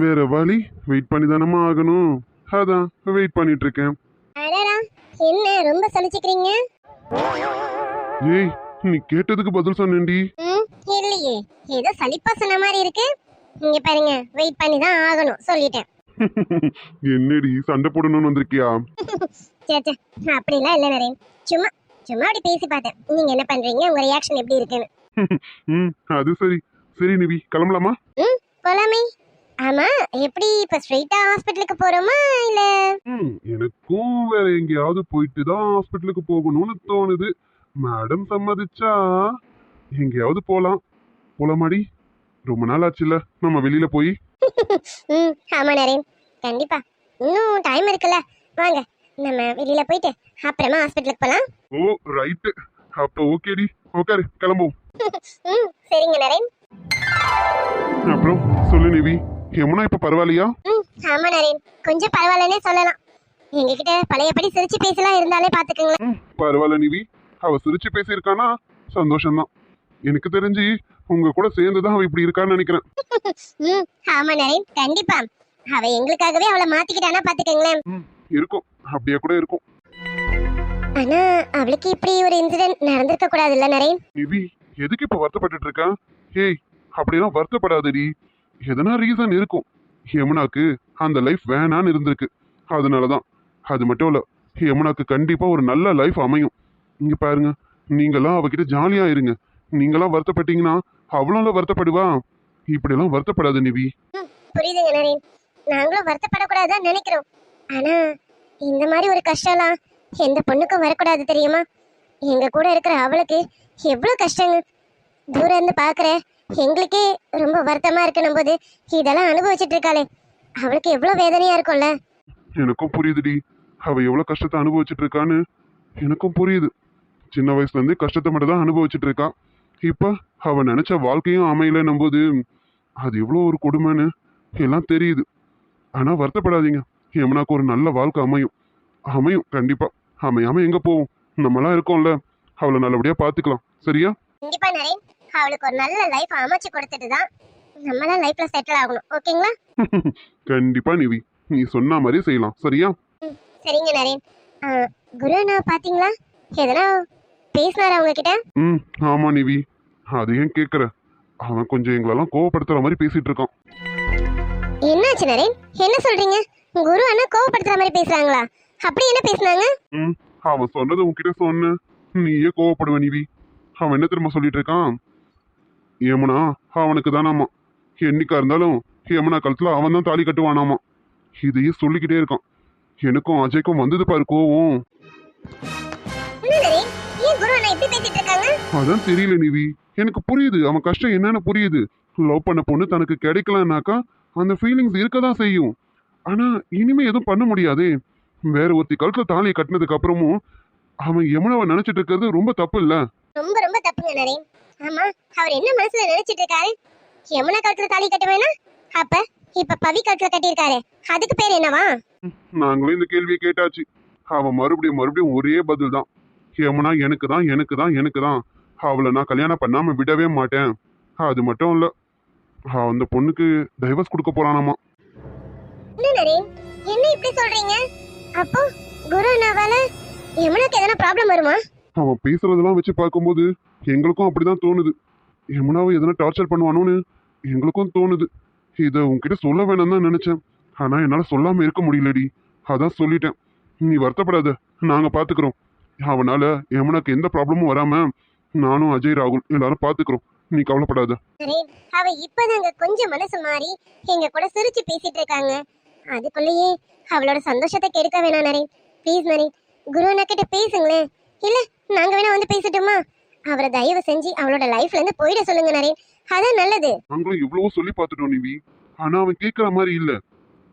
வேற வழி? வெயிட் பண்ணி தானமா ஆகணும். அதான் வெயிட் பண்ணிட்டு இருக்கேன் அடடா என்ன ரொம்ப சலிச்சுக்கிறீங்க? ஏய் நீ கேட்டதுக்கு பதில் சொன்னேன்டி. ம் இல்லையே. ஏதோ சலிப்பா சொன்ன மாதிரி இருக்கு. இங்க பாருங்க வெயிட் பண்ணி தான் ஆகணும் சொல்லிட்டேன். என்னடி சண்டை போடணும்னு வந்திருக்கியா? சே சே அப்படிலாம் இல்லை நரேன். சும்மா சும்மா அப்படி பேசி பார்த்தேன். நீங்க என்ன பண்றீங்க? உங்க ரியாக்ஷன் எப்படி இருக்குன்னு. ம் அது சரி. சரி நிவி கிளம்பலாமா? ம் போலாமே ஆமா எப்படி இப்ப ஸ்ட்ரெயிட்டா ஹாஸ்பிட்டலுக்கு போறோமா இல்ல? ம் எனக்கும் வேற எங்கேயாவது போயிட்டு தான் ஹாஸ்பிட்டலுக்கு போகணும்னு தோணுது. மேடம் சம்மதிச்சா எங்கேயாவது போலாம். போலாமாடி? ரொம்ப நாள் ஆச்சுல நம்ம வெளியில போய். ம் ஆமா நரேன். கண்டிப்பா. இன்னும் டைம் இருக்குல்ல. வாங்க நம்ம வெளியில போயிட்டு அப்புறமா ஹாஸ்பிட்டலுக்கு போலாம். ஓ ரைட்டு அப்போ ஓகேடி. உட்காரு கிளம்புவோம். ம் சரிங்க நரேன். அப்புறம் சொல்லு நிவி. யமுனா இப்ப பரவாயில்லையா? ம் ஆமா நரேன். கொஞ்சம் பரவாயில்லன்னே சொல்லலாம். எங்ககிட்ட பழையபடி சிரிச்சு பேசலாம் இருந்தாலே பாத்துக்கோங்களேன். ம், பரவாயில்ல நிவி. அவ சிரிச்சு பேசியிருக்கானா? சந்தோஷம்தான். எனக்கு தெரிஞ்சு உங்க கூட சேர்ந்து தான் அவ இப்படி இருக்கான்னு நினைக்கிறேன். ம் ஆமா நரேன். கண்டிப்பா. அவ எங்களுக்காகவே அவளை மாத்திக்கிட்டானா பாத்துக்கோங்களேன். ம், இருக்கும். அப்படியே கூட இருக்கும். ஆனா அவளுக்கு இப்படி ஒரு இன்சிடென்ட் நடந்திருக்க கூடாதுல்ல நரேன்? நிவி எதுக்கு இப்ப வருத்தப்பட்டுட்டு இருக்கா? ஏய் அப்படியெல்லாம் வருத்தப்படாதடி. எதனா ரீசன் இருக்கும். யமுனாக்கு அந்த லைஃப் வேணான்னு இருந்திருக்கு. அதனால தான் அது மட்டும் இல்லை யமுனாக்கு கண்டிப்பாக ஒரு நல்ல லைஃப் அமையும். இங்கே பாருங்க நீங்களாம் அவகிட்ட ஜாலியாக இருங்க. நீங்களாம் வருத்தப்பட்டீங்கன்னா அவளும் வருத்தப்படுவா? இப்படியெல்லாம் வருத்தப்படாது நிவி. புரியுதுங்க நரேன். நாங்களும் வருத்தப்படக்கூடாதுதான் நினைக்கிறோம். ஆனா இந்த மாதிரி ஒரு கஷ்டம்லாம் எந்த பொண்ணுக்கும் வரக்கூடாது தெரியுமா? எங்க கூட இருக்கிற அவளுக்கு எவ்வளோ கஷ்டங்க. தூரம் இருந்து பார்க்குற எங்களுக்கே ரொம்ப வருத்தமா இருக்கணும் போது இதெல்லாம் அனுபவிச்சுட்டு இருக்காளே. அவளுக்கு எவ்வளவு வேதனையா இருக்கும்ல. எனக்கும் புரியுதுடி. அவ எவ்வளவு கஷ்டத்தை அனுபவிச்சுட்டு இருக்கான்னு எனக்கும் புரியுது. சின்ன வயசுல இருந்து கஷ்டத்தை மட்டும் தான் அனுபவிச்சுட்டு இருக்கா. இப்ப அவ நினைச்ச வாழ்க்கையும் அமையலன்னும் போது அது எவ்வளோ ஒரு கொடுமைன்னு எல்லாம் தெரியுது. ஆனா வருத்தப்படாதீங்க. யமுனாக்கு ஒரு நல்ல வாழ்க்கை அமையும். அமையும் கண்டிப்பா. அமையாம எங்க போவோம்? நம்மலாம் இருக்கோம்ல. அவளை நல்லபடியா பாத்துக்கலாம். சரியா? கண்டிப்பா நரேன். அவளுக்கு ஒரு நல்ல லைஃப் அமைச்சு கொடுத்துட்டு தான் நம்மளாம் லைஃப்ல செட்டில் ஆகணும். ஓகேங்களா கண்டிப்பா நிவி. நீ சொன்ன மாதிரி செய்யலாம். சரியா? சரிங்க நரேன். ஆ, குரு நான் பாத்தீங்களா? எதனா பேசினாரா உங்ககிட்ட? ம் ஆமா நிவி. அது ஏன் கேக்குற. அவன் கொஞ்சம் எங்களெல்லாம் கோவப்படுத்துற மாதிரி பேசிட்டு இருக்கான். என்னாச்சு நரேன்? என்ன சொல்றீங்க? குரு அண்ணா கோவப்படுத்துற மாதிரி பேசுறாங்களா? அப்படி என்ன பேசுனாங்க? ம் அவன் சொன்னதை உன்கிட்ட சொன்ன. நீயே கோவப்படுவ நிவி. அவன் என்ன திரும்ப சொல்லிட்டு இருக்கான்? யமுனா அவனுக்கு தானாமா என்னைக்கா இருந்தாலும் யமுனா கழுத்துல அவன் தான் தாலி கட்டுவானாமா. இதையே சொல்லிக்கிட்டே இருக்கான். எனக்கும் அஜய்க்கும் வந்தது பாரு கோவம். அதான் தெரியல நிவி. எனக்கு புரியுது. அவன் கஷ்டம் என்னன்னு புரியுது. லவ் பண்ண பொண்ணு தனக்கு கிடைக்கலனாக்கா அந்த ஃபீலிங்ஸ் இருக்க தான் செய்யும். ஆனா இனிமே எதுவும் பண்ண முடியாதே. வேற ஒருத்தி கழுத்துல தாலியை கட்டினதுக்கு அப்புறமும் அவன் யமுனாவை நினைச்சிட்டு இருக்கிறது ரொம்ப தப்பு இல்ல? ரொம்ப ரொம்ப தப்புங்க நரேன் ஆமா அவர் என்ன மனசுல நினைச்சிட்டு இருக்காரு யமுனா கழுத்துல தாலி கட்ட வேணாம் அப்ப இப்ப பவி கழுத்துல கட்டியிருக்காரு. அதுக்கு பேர் என்னவா? நாங்களும் இந்த கேள்வியை கேட்டாச்சு. அவன் மறுபடியும் மறுபடியும் ஒரே பதில் தான் யமுனா எனக்கு தான் எனக்கு தான் எனக்கு தான். அவளை நான் கல்யாணம் பண்ணாம விடவே மாட்டேன். அது மட்டும் இல்ல அந்த பொண்ணுக்கு டைவர்ஸ் கொடுக்க போறானாமா? என்ன இப்படி சொல்றீங்க? அப்போ குரு அண்ணாவால யமுனாக்கு எதனா ப்ராப்ளம் வருமா? அவன் பேசுறதெல்லாம் வச்சு பார்க்கும்போது எங்களுக்கும் அப்படிதான் தோணுது. யமுனாவை எதனா டார்ச்சர் பண்ணுவானோன்னு எங்களுக்கும் தோணுது. இதை உன்கிட்ட சொல்ல வேணாம் தான் நினைச்சேன். ஆனா என்னால சொல்லாம இருக்க முடியலடி. அதான் சொல்லிட்டேன். நீ வருத்தப்படாத. நாங்க பாத்துக்கிறோம். அவனால யமுனாக்கு எந்த ப்ராப்ளமும் வராம நானும் அஜய் ராகுல் எல்லாரும் பாத்துக்கிறோம். நீ கவலைப்படாத. நரேன் அவ இப்பதாங்க கொஞ்சம் மனசு மாறி எங்க கூட சிரிச்சு பேசிட்டு இருக்காங்க. அதுக்குள்ளேயே அவளோட சந்தோஷத்தை கெடுக்க வேணாம் நரேன். ப்ளீஸ் நரேன். குரு அண்ணா கிட்ட பேசுங்களேன். இல்ல நாங்க வேணா வந்து பேசட்டுமா? அவரை தயவு செஞ்சு அவளோட லைஃப்ல இருந்து போயிட சொல்லுங்க நரேன். அதான் நல்லது. நாங்களும் எவ்வளவோ சொல்லி பார்த்துட்டோம் நிவி. ஆனா அவன் கேட்குற மாதிரி இல்ல.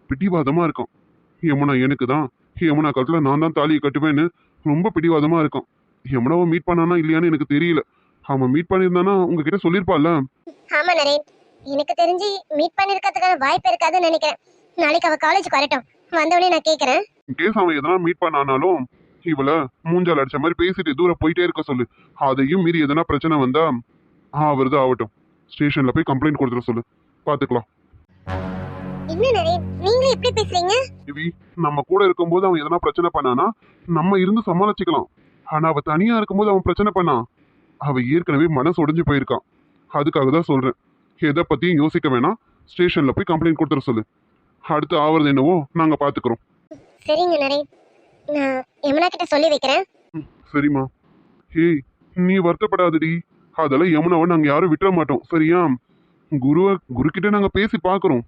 பிடிவாதமா இருக்கான். யமுனா எனக்கு தான். யமுனா கழுத்துல நான் தான் தாலியை கட்டுவேன்னு ரொம்ப பிடிவாதமா இருக்கான். யமுனாவை மீட் பண்ணானா இல்லையான்னு எனக்கு தெரியல. அவன் மீட் பண்ணியிருந்தானா உங்ககிட்ட சொல்லியிருப்பாள்ல? ஆமா நரேன். எனக்கு தெரிஞ்சு மீட் பண்ணிருக்கிறதுக்கான வாய்ப்பு இருக்காதுன்னு நினைக்கிறேன். நாளைக்கு அவ காலேஜுக்கு வரட்டும். வந்தவொடனே நான் கேக்குறேன் கேஸ் அவன் எதனா மீட் பண்ணானாலும் இவள மூஞ்சால் அடிச்ச மாதிரி பேசிட்டு தூரம் போயிட்டே இருக்க சொல்லு. அதையும் மீறி எதனா பிரச்சனை வந்தா ஆ வருது ஆகட்டும். ஸ்டேஷன்ல போய் கம்ப்ளைண்ட் கொடுத்துட சொல்லு. பாத்துக்கலாம். நிவி நம்ம கூட இருக்கும்போது அவன் எதனா பிரச்சனை பண்ணானா நம்ம இருந்து சமாளிச்சுக்கலாம். ஆனா அவ தனியா இருக்கும்போது அவன் பிரச்சனை பண்ணான் அவ ஏற்கனவே மனசு உடைஞ்சு போயிருக்கான். அதுக்காக தான் சொல்றேன். எதை பத்தியும் யோசிக்க வேணாம். ஸ்டேஷன்ல போய் கம்ப்ளைண்ட் கொடுத்துட சொல்லு. அடுத்து ஆவறது என்னவோ நாங்க பாத்துக்கிறோம். சரிங்க நரேன். நான் யமுனா கிட்ட சொல்லி வைக்கிறேன். சரிம்மா. ஏய் நீ வருத்தப்படாதடி. அதெல்லாம் யமுனாவை நாங்கள் யாரும் விட்டுற மாட்டோம் சரியா? குருவை குருக்கிட்ட நாங்கள் பேசி பார்க்குறோம்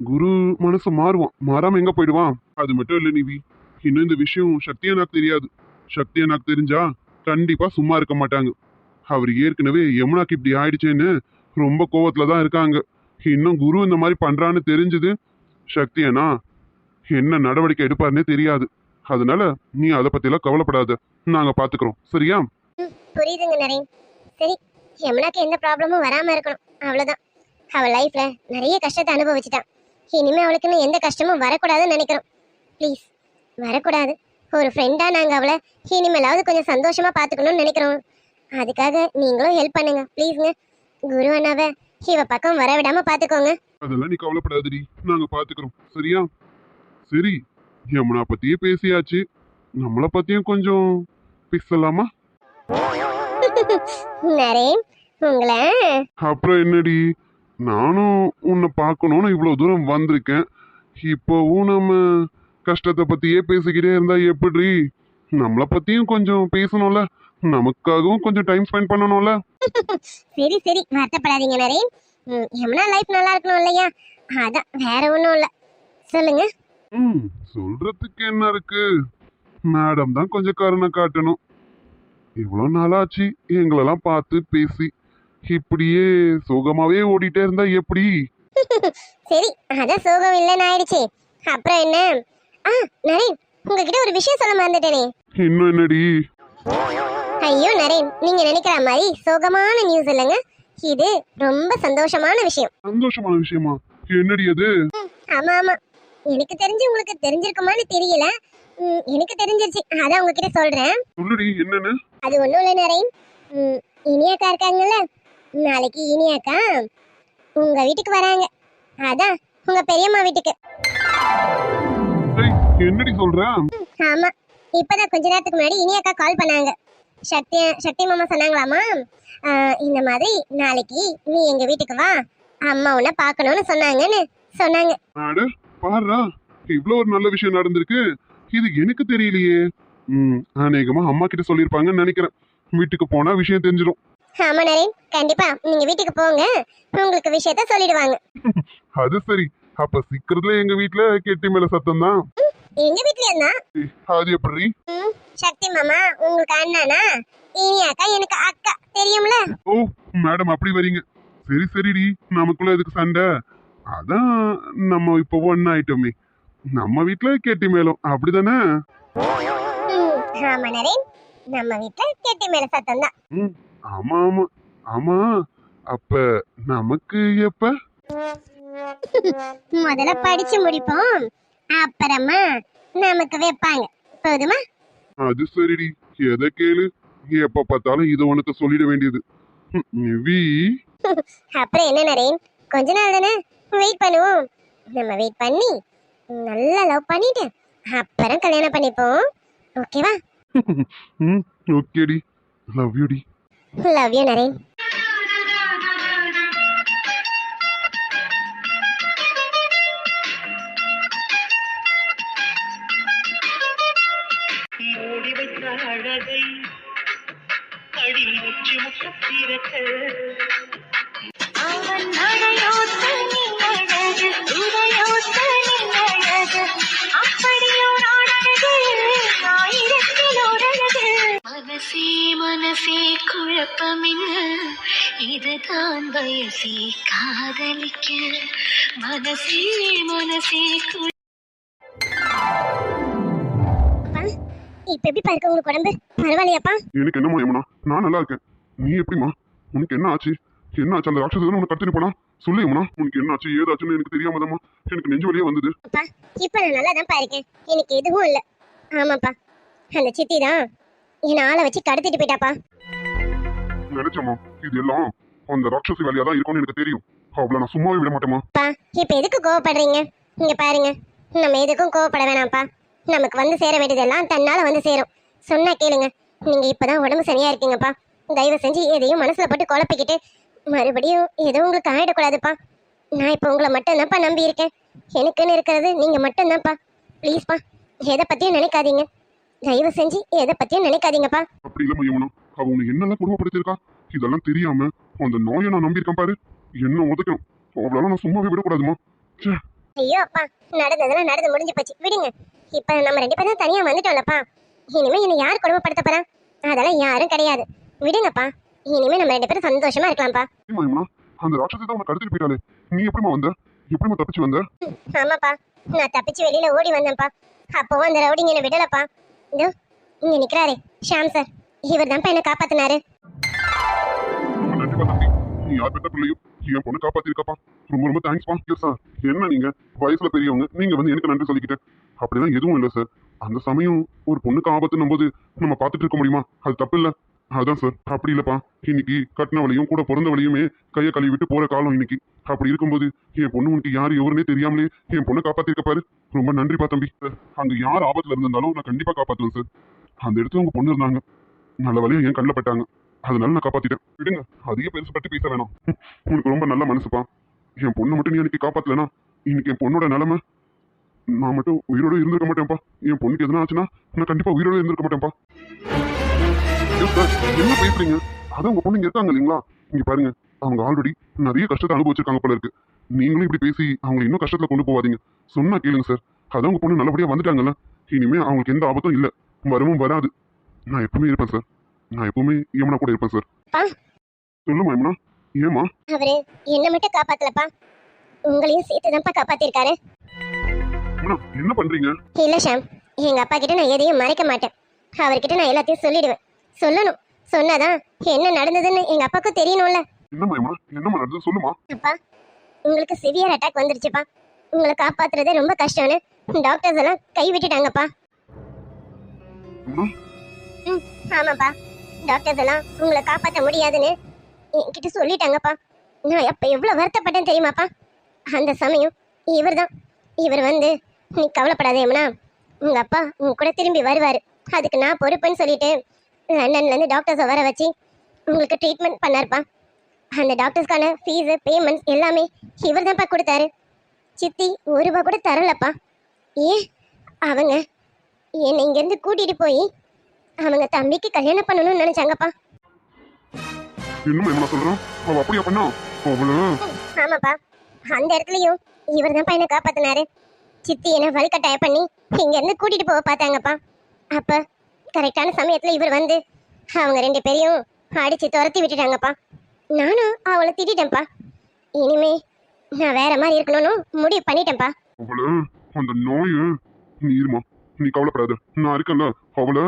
குரு மனசு மாறுவான். மாறாமல் எங்கே போயிடுவான்? அது மட்டும் இல்லை நிவி. இன்னும் இந்த விஷயம் சக்தி எனக்கு தெரியாது. சக்தி எனக்கு தெரிஞ்சா கண்டிப்பாக சும்மா இருக்க மாட்டாங்க. அவர் ஏற்கனவே யமுனாக்கு இப்படி ஆயிடுச்சேன்னு ரொம்ப கோவத்தில் தான் இருக்காங்க. இன்னும் குரு இந்த மாதிரி பண்ணுறான்னு தெரிஞ்சது சக்தி அண்ணா என்ன நடவடிக்கை எடுப்பாருன்னே தெரியாது. அதனால நீ அதை பத்திலாம் கவலைப்படாத. நாங்க பாத்துக்கிறோம். சரியா? புரியுதுங்க நரேன். சரி யமுனாக்கு எந்த ப்ராப்ளமும் வராம இருக்கணும். அவ்வளவுதான். அவள் லைஃப்ல நிறைய கஷ்டத்தை அனுபவிச்சிட்டான் இனிமே அவளுக்குன்னு எந்த கஷ்டமும் வரக்கூடாதுன்னு நினைக்கிறோம். ப்ளீஸ் வரக்கூடாது. ஒரு ஃப்ரெண்டா நாங்க அவளை இனிமேலாவது கொஞ்சம் சந்தோஷமா பாத்துக்கணும்னு நினைக்கிறோம். அதுக்காக நீங்களும் ஹெல்ப் பண்ணுங்க. ப்ளீஸ்ங்க குரு அண்ணாவை இவ பக்கம் வர விடாம பாத்துக்கோங்க. அதெல்லாம் நீ கவலைப்படாதடி. நாங்க பாத்துக்கிறோம். சரியா? சரி. யமுனா பத்தியே பேசியாச்சு. நம்மள பத்தியும் கொஞ்சம் பேசலாமா? நரேன் உங்களை? அப்புறம் என்னடி? நானும் உன்னை பார்க்கணும்னு இவ்வளோ தூரம் வந்திருக்கேன். இப்போவும் நம்ம கஷ்டத்தை பத்தியே பேசிக்கிட்டே இருந்தா எப்படி? நம்மளை பத்தியும் கொஞ்சம் பேசணும்ல. நமக்காகவும் கொஞ்சம் டைம் ஸ்பெண்ட் பண்ணணும்ல. சரி சரி வருத்தப்படாதீங்க நரேன் யமுனா லைஃப் நல்லா இருக்கணும் இல்லையா? அதான் வேற ஒன்றும் இல்லை. சொல்லுங்க. ம் சொல்றதுக்கு என்ன இருக்கு? மேடம் தான் கொஞ்சம் கருணை காட்டணும். இவ்வளோ நாளாச்சு எங்களெல்லாம் பார்த்து பேசி இப்படியே சுகமாவே ஓடிட்டே இருந்தா எப்படி? சரி அதான் சோகம் இல்லைன்னு ஆயிடுச்சு. அப்புறம் என்ன? ஆ நரேன் உங்ககிட்ட ஒரு விஷயம் சொல்ல மறந்துட்டேனே. இன்னும் என்னடி? ஐயோ நரேன் நீங்க நினைக்கிற மாதிரி சோகமான நியூஸ் இல்லைங்க. இது ரொம்ப சந்தோஷமான விஷயம். சந்தோஷமான விஷயமா? என்னடி அது? ஆமா ஆமா. எனக்கு தெரிஞ்சு உங்களுக்கு தெரிஞ்சிருக்குமான்னு தெரியல. எனக்கு தெரிஞ்சிருச்சு. அதான் உங்ககிட்ட சொல்றேன். சொல்லுடி என்னன்னு? அது ஒன்றும் இல்லை நரேன். இனியாக்கா இருக்காங்கல்ல? நாளைக்கு இனியாக்கா உங்க வீட்டுக்கு வராங்க. அதான் உங்க பெரியம்மா வீட்டுக்கு. என்னடி சொல்ற? ஆமா இப்பதான் கொஞ்ச நேரத்துக்கு முன்னாடி இனியாக்கா கால் பண்ணாங்க. சக்தி சக்தி மாமா சொன்னாங்களாமா? இந்த மாதிரி நாளைக்கு நீ எங்க வீட்டுக்கு வா. அம்மா உன்னை பார்க்கணும்னு சொன்னாங்கன்னு சொன்னாங்க. பாருடா இவ்வளோ ஒரு நல்ல விஷயம் நடந்திருக்கு. இது எனக்கு தெரியலையே. ம் அநேகமா அம்மா கிட்ட சொல்லியிருப்பாங்கன்னு நினைக்கிறேன். வீட்டுக்கு போனா விஷயம் தெரிஞ்சிடும். ஆமா நரேன் கண்டிப்பா. நீங்க வீட்டுக்கு போங்க. உங்களுக்கு விஷயத்த சொல்லிடுவாங்க. அது சரி. அப்ப சீக்கிரத்துல எங்க வீட்ல கெட்டி மேல சத்தம் தான். எங்க வீட்லயும் தான் அது எப்படி? சக்தி மாமா உங்களுக்கு அண்ணனா? இனியாக்கா எனக்கு அக்கா. தெரியும்ல? ஓ மேடம் அப்படி வரீங்க. சரி சரிடி. நமக்குள்ள எதுக்கு சண்டை? அதான் நம்ம இப்போ ஒன்னு ஆயிட்டோமே. நம்ம வீட்ல கெட்டி மேளம் அப்படிதானே? ஆமா நரேன். நம்ம வீட்ல கெட்டி மேல சத்தம் தான். ம் ஆமா ஆமா ஆமா. அப்ப நமக்கு எப்ப? முதல்ல படிச்சு முடிப்போம். அப்புறமா நமக்கு வைப்பாங்க. போதுமா? அது சரிடி. எதை கேளு? எப்ப பார்த்தாலும் இது உனக்கு சொல்லிட வேண்டியது. நிவி. அப்புறம் என்ன நரேன்? கொஞ்ச நாள் தானே? வெயிட் பண்ணுவோம். நம்ம வெயிட் பண்ணி நல்லா லவ் பண்ணிட்டு அப்புறம் கல்யாணம் பண்ணிப்போம். ஓகேவா ம் ஓகேடி லவ் யூடி லவ் யூ நரேன். வயசே காதலிக்க மனசே மனசே இப்ப எப்படி பாருக்க உங்களுக்கு உடம்பு பரவாயில்லையாப்பா? எனக்கு என்னம்மா ஏமனா நான் நல்லா இருக்கேன். நீ எப்படிம்மா? உனக்கு என்ன ஆச்சு? என்ன ஆச்சு? அந்த ராட்சசன் உனக்கு கடத்திட்டு போனா? சொல்லு ஏமனா உனக்கு என்ன ஆச்சு? ஏதாச்சுன்னு எனக்கு தெரியாமதாம்மா எனக்கு நெஞ்சு வலியே வந்தது. அப்பா இப்ப நான் நல்லா தான் இருக்கேன் எனக்கு எதுவும் இல்ல. ஆமாப்பா அந்த சித்தி தான் என் ஆளை வச்சு கடத்திட்டு போயிட்டாப்பா. நினைச்சம்மா இது எல்லாம் அந்த ராட்சசி வேலையா தான் இருக்கும்னு எனக்கு தெரியும். அவளை நான் சும்மாவே விட மாட்டேமா இப்ப எதுக்கு கோவப்படுறீங்க? இங்க பாருங்க. நம்ம எதுக்கும் கோவப்பட வேணாம்ப்பா. நமக்கு வந்து சேர வேண்டியதெல்லாம் தன்னால வந்து சேரும். சொன்னா கேளுங்க. நீங்க இப்பதான் உடம்பு சரியா இருக்கீங்கப்பா. தயவு செஞ்சு எதையும் மனசுல போட்டு குழப்பிக்கிட்டு மறுபடியும் எதுவும் உங்களுக்கு ஆயிடக்கூடாதுப்பா. நான் இப்போ உங்களை மட்டும்தான்ப்பா நம்பி இருக்கேன். எனக்குன்னு இருக்கிறது நீங்க மட்டும்தான்ப்பா. ப்ளீஸ்ப்பா எதை பத்தியும் நினைக்காதீங்க. தயவு செஞ்சு எதை பத்தியும் நினைக்காதீங்கப்பா. அப்படி இல்ல மையமனா அவ என்னெல்லாம் குடும்பப்படுத்திருக்கா இதெல்லாம் தெரியாம அந்த நோயை நான் நம்பியிருக்கேன் பாரு. என்ன உதைக்கும். அவளால நான் சும்மாவே விடக்கூடாதுமா. ஐயோ அப்பா. நடந்ததெல்லாம் நடந்து முடிஞ்சு போச்சு. விடுங்க. இப்ப நம்ம ரெண்டு பேரும் தனியா வந்துட்டோம்லப்பா. இனிமே என்னை யார் குடும்பப்படுத்த போறா? அதெல்லாம் யாரும் கிடையாது. விடுங்கப்பா. இனிமே நம்ம ரெண்டு பேரும் சந்தோஷமா இருக்கலாம்ப்பா. அந்த ராட்சத்தை தான் உனக்கு கடத்திட்டு போயிட்டாளே. நீ எப்படிமா வந்த? எப்படிமா தப்பிச்சு வந்த? ஆமாப்பா. நான் தப்பிச்சு வெளியில ஓடி வந்தேன்ப்பா. அப்பவும் அந்த ரவுடிங்க என்ன விடலப்பா. இதோ இங்க நிக்கிறாரே ஷாம் சார். இவர் தான்ப்பா என்ன காப்பாத்தினாரு. நீ யார் பெற்ற பிள்ளையும் என் பொண்ணு காப்பாத்திருக்கப்பா. ரொம்ப ரொம்ப தேங்க்ஸ்ப்பா இல்லை சார் என்ன நீங்க? வயசுல பெரியவங்க நீங்க வந்து எனக்கு நன்றி சொல்லிக்கிட்டேன். அப்படிலாம் எதுவும் இல்லை சார் அந்த சமயம் ஒரு பொண்ணுக்கு ஆபத்துன்னும் போது நம்ம பார்த்துட்டு இருக்க முடியுமா? அது தப்பு இல்லை. அதான் சார் அப்படி இல்லப்பா. இன்னைக்கு கட்டின வழியும் கூட பிறந்த வழியுமே கையை கழுவி விட்டு போற காலம் இன்னைக்கு. அப்படி இருக்கும்போது என் பொண்ணு உனக்கு யார் எவருனே தெரியாமலே என் பொண்ணை காப்பாத்திருக்க பாரு. ரொம்ப நன்றிப்பா தம்பி. சார் அங்க யார் ஆபத்துல இருந்தாலும் நான் கண்டிப்பா காப்பாத்துவேன் சார் அந்த இடத்துல உங்க பொண்ணு இருந்தாங்க. நல்ல வழியா என் கண்ணில் பட்டாங்க. அதனால நான் காப்பாத்திட்டேன். விடுங்க அதிக பெருசு பற்றி பேச வேணாம். உனக்கு ரொம்ப நல்ல மனசுப்பா. என் பொண்ணை மட்டும் நீ அன்னைக்கு காப்பாத்தலனா? இன்னைக்கு என் பொண்ணோட நிலைமை? நான் மட்டும் உயிரோட இருந்திருக்க மாட்டேன்ப்பா. என் பொண்ணுக்கு எதனா ஆச்சுன்னா நான் கண்டிப்பா உயிரோட இருந்திருக்க மாட்டேன்ப்பா. என்ன பேசுறீங்க? அதான் உங்க பொண்ணு இங்க இருக்காங்க இல்லைங்களா? இங்க பாருங்க அவங்க ஆல்ரெடி நிறைய கஷ்டத்தை அனுபவிச்சிருக்காங்க போல இருக்கு. நீங்களும் இப்படி பேசி அவங்களை இன்னும் கஷ்டத்துல கொண்டு போவாதீங்க. சொன்னா கேளுங்க சார் அதான் உங்க பொண்ணு நல்லபடியா வந்துட்டாங்கல்ல. இனிமே அவங்களுக்கு எந்த ஆபத்தும் இல்லை. வரவும் வராது. நான் எப்பவுமே இருப்பேன் சார் நான் எப்பவுமே யமுனா கூட இருப்பேன் சார். சொல்லுமா யமுனா ஏமா அவரு என்ன மட்டும் காப்பாத்தலப்பா. உங்களையும் சேர்த்து தான்ப்பா காப்பாத்திருக்காரு என்ன பண்றீங்க? இல்ல ஷாம். எங்க அப்பா கிட்ட நான் எதையும் மறைக்க மாட்டேன். அவர்கிட்ட நான் எல்லாத்தையும் சொல்லிடுவேன். சொல்லணும். சொன்னாதான் என்ன நடந்ததுன்னு எங்க அப்பாவுக்கும் தெரியணும்ல. என்னம்மா யமுனா என்னம்மா நடந்தது? சொல்லுமா. அப்பா உங்களுக்கு சிவியர் அட்டாக் வந்துருச்சுப்பா. உங்களை காப்பாத்துறதே ரொம்ப கஷ்டம்னு டாக்டர்ஸ் எல்லாம் கை விட்டுட்டாங்கப்பா. ம் ஆமாப்பா. டாக்டர்ஸ் எல்லாம் உங்களை காப்பாற்ற முடியாதுன்னு என்கிட்ட சொல்லிட்டாங்கப்பா. நான் எப்போ எவ்வளோ வருத்தப்பட்டேன் தெரியுமாப்பா? அந்த சமயம் இவர் தான் இவர் வந்து நீ கவலைப்படாதேம்னா உங்கள் அப்பா உங்க கூட திரும்பி வருவார். அதுக்கு நான் பொறுப்புன்னு சொல்லிட்டு லண்டன்லேருந்து டாக்டர்ஸை வர வச்சு உங்களுக்கு ட்ரீட்மெண்ட் பண்ணாருப்பா. அந்த டாக்டர்ஸ்க்கான ஃபீஸு பேமெண்ட்ஸ் எல்லாமே இவர் தான்ப்பா கொடுத்தாரு. சித்தி ஒரு ரூபா கூட தரலப்பா. ஏன்? அவங்க என்னை இங்கேருந்து கூட்டிகிட்டு போய் அவங்க தம்பிக்கு கல்யாணம் பண்ணணும்னு நினைச்சாங்கப்பா. என்னம்மா யமுனா சொல்றான் அவ அப்படியா பண்ணா? அவ்வளவு ஆமாப்பா. அந்த இடத்துலயும் இவர் தான் என்ன காப்பாத்தினாரு. சித்தி என்ன வழிகட்டாய பண்ணி இங்க இருந்து கூட்டிட்டு போக பார்த்தாங்கப்பா. அப்ப கரெக்டான சமயத்துல இவர் வந்து அவங்க ரெண்டு பேரையும் அடிச்சு துரத்தி விட்டுட்டாங்கப்பா. நானும் அவளை திட்டிட்டேன்ப்பா. இனிமே நான் வேற மாதிரி இருக்கணும்னு முடிவு பண்ணிட்டேன்ப்பா. அவள? அந்த நோய்? நீ இருமா. நீ கவலைப்படாத. நான் இருக்கேன்ல. அவள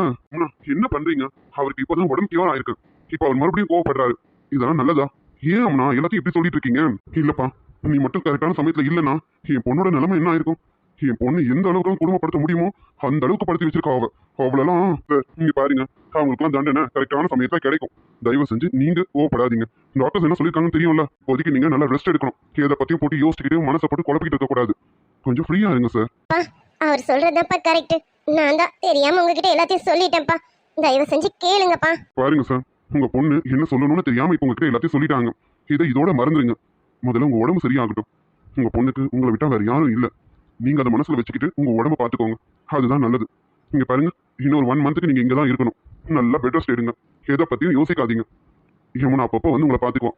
என்ன பண்றீங்க? அவருக்கு இப்பதான் உடம்பு கியூர் ஆயிருக்கு. இப்ப அவர் மறுபடியும் கோவப்படுறாரு. இதெல்லாம் நல்லதா? ஏன் அவனா எல்லாத்தையும் இப்படி சொல்லிட்டு இருக்கீங்க? இல்லப்பா நீ மட்டும் கரெக்டான சமயத்துல இல்லனா என் பொண்ணோட நிலைமை என்ன ஆயிருக்கும்? என் பொண்ணு எந்த அளவுக்கு குடும்பப்படுத்த முடியுமோ அந்த அளவுக்கு படுத்தி வச்சிருக்கா அவ. அவளெல்லாம் நீங்க பாருங்க. அவங்களுக்குலாம் தண்டனை கரெக்டான சமயத்துல கிடைக்கும். தயவு செஞ்சு நீங்க கோவப்படாதீங்க. டாக்டர்ஸ் என்ன சொல்லியிருக்காங்கன்னு தெரியும்ல? இப்போதைக்கு நீங்க நல்லா ரெஸ்ட் எடுக்கணும். எதை பத்தியும் போட்டு யோசிச்சுக்கிட்டு மனசை போட்டு குழப்பிக்கிட்டு இருக்கக்கூடாது. கொஞ்சம் ஃப்ரீயா இருங்க சார் அவர் சொல்றதுதான்ப்பா கரெக்ட் நான் தான் தெரியாம உங்ககிட்ட எல்லாத்தையும் சொல்லிட்டேன்ப்பா. தயவு செஞ்சு கேளுங்கப்பா. பாருங்க சார் உங்க பொண்ணு என்ன சொல்லணும்னு தெரியாம இப்ப உங்ககிட்ட எல்லாத்தையும் சொல்லிட்டாங்க. இதை இதோட மறந்துடுங்க முதல்ல உங்க உடம்பு சரியாகட்டும். உங்க பொண்ணுக்கு உங்களை விட்டா வேற யாரும் இல்ல. நீங்க அதை மனசுல வச்சுக்கிட்டு உங்க உடம்ப பாத்துக்கோங்க அதுதான் நல்லது. நீங்க பாருங்க. இன்னொரு ஒன் மந்த்துக்கு நீங்க இங்க தான் இருக்கணும். நல்லா பெட் ரெஸ்ட் எடுங்க. எதை பத்தியும் யோசிக்காதீங்க. ஏமா அப்பப்போ வந்து உங்களை பாத்துக்குவோம்